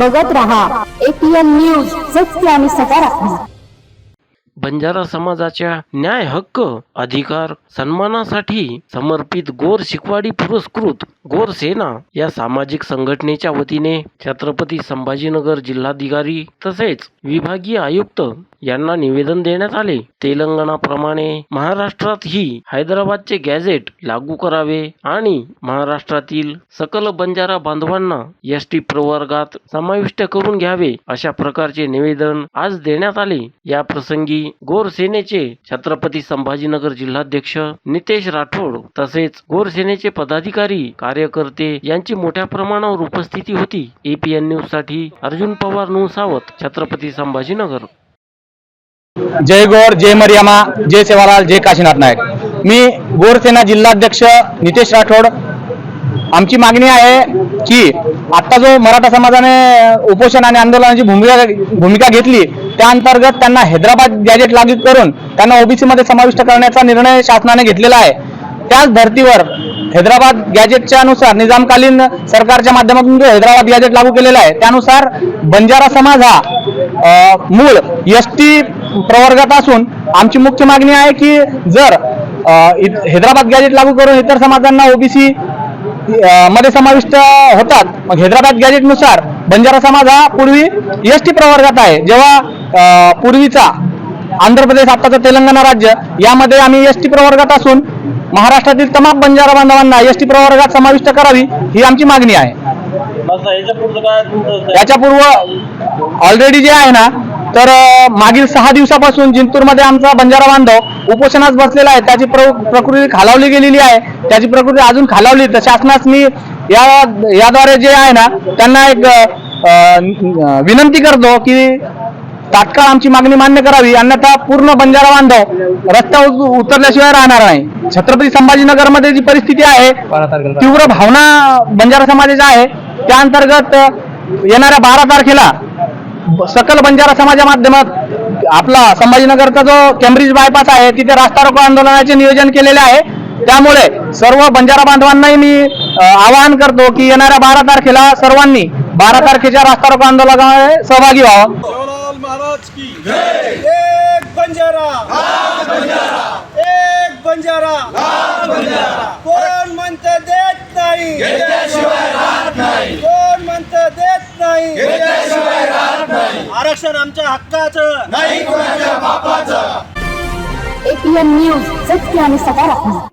बघत राहा. ATN news सत्य आणि सकारात्मक. बंजारा समाजाच्या न्याय हक्क अधिकार सन्मानासाठी समर्पित गोर शिकवाडी पुरस्कृत गोर सेना या सामाजिक संघटनेच्या वतीने छत्रपती संभाजीनगर जिल्हाधिकारी तसेच विभागीय आयुक्त यांना निवेदन देण्यात आले. तेलंगणाप्रमाणे महाराष्ट्रातही हैदराबादचे गॅझेट लागू करावे आणि महाराष्ट्रातील सकल बंजारा बांधवांना एस टी प्रवर्गात समाविष्ट करून घ्यावे अशा प्रकारचे निवेदन आज देण्यात आले. या प्रसंगी गोर सेनेचे छत्रपती संभाजीनगर जिल्हाध्यक्ष नितेश राठोड तसेच गोर सेनेचे पदाधिकारी कार्यकर्ते यांची मोठ्या प्रमाणावर उपस्थिती होती. एपीएन न्यूजसाठी अर्जुन पवार सावत छत्रपती संभाजीनगर. जय गौर जय मरियामा जय सेवालाल जय काशीनाथ नाईक मी गोरसेना जिल्हाध्यक्ष नितेश राठोड. आमची मागणी आहे की आत्ता जो मराठा समाजाने उपोषण आणि आंदोलनाची भूमिका भूमिका घेतली त्या अंतर्गत त्यांना हैदराबाद गॅजेट लागू करून त्यांना ओबीसी मध्ये समाविष्ट करण्याचा निर्णय शासनाने घेतलेला आहे. त्याच धर्तीवर हैदराबाद गॅजेटच्या नुसार निजामकालीन सरकारच्या माध्यमातून जो हैदराबाद गॅजेट लागू केलेला आहे त्यानुसार बंजारा समाज हा मूळ एस टी प्रवर्गात असून आमची मुख्य मागणी आहे की जर हैदराबाद गॅजेट लागू करून इतर समाजांना ओबीसी मध्ये समाविष्ट होतात मग हैदराबाद गॅजेटनुसार बंजारा समाज हा पूर्वी एस टी प्रवर्गात आहे. जेव्हा पूर्वीचा आंध्र प्रदेश आताचं तेलंगणा राज्य यामध्ये आम्ही एस टी प्रवर्गात असून महाराष्ट्रातील तमाम बंजारा बांधवांना एस टी प्रवर्गात समाविष्ट करावी ही आमची मागणी आहे. याच्या पूर्व ऑलरेडी जे आहे ना तर मागील सहा दिवसापासून जिंतूरमध्ये आमचा बंजारा बांधव उपोषणास बसलेला आहे. त्याची प्र प्रकृती खालावली गेलेली आहे. त्याची प्रकृती अजून खालावली. तर शासनास मी या याद्वारे जे आहे ना त्यांना एक विनंती करतो की तात्काळ आमची मागणी मान्य करावी. अन्यथा पूर्ण बंजारा बांधव उत- उतरल्याशिवाय राहणार नाही. छत्रपती संभाजीनगरमध्ये जी परिस्थिती आहे तीव्र भावना बंजारा समाजाच्या आहे. त्या अंतर्गत येणाऱ्या बारा तारखेला सकल बंजारा समाजा माध्यमात आपला संभाजीनगरचा जो केम्ब्रिज बायपास आहे तिथे रास्ता रोको आंदोलनाचे नियोजन केलेले आहे. त्यामुळे सर्व बंजारा बांधवांनाही मी आवाहन करतो की येणाऱ्या बारा तारखेला सर्वांनी बारा तारखेच्या रास्ता रोको आंदोलनामध्ये सहभागी व्हावं. जवाहरलाल महाराज की एक बंजारा! एक बंजारा! कोण म्हणतं देत नाही. नाही. आरक्षण आमच्या हक्काचं. एपीएन न्यूज सत्य आणि सकारात्मक.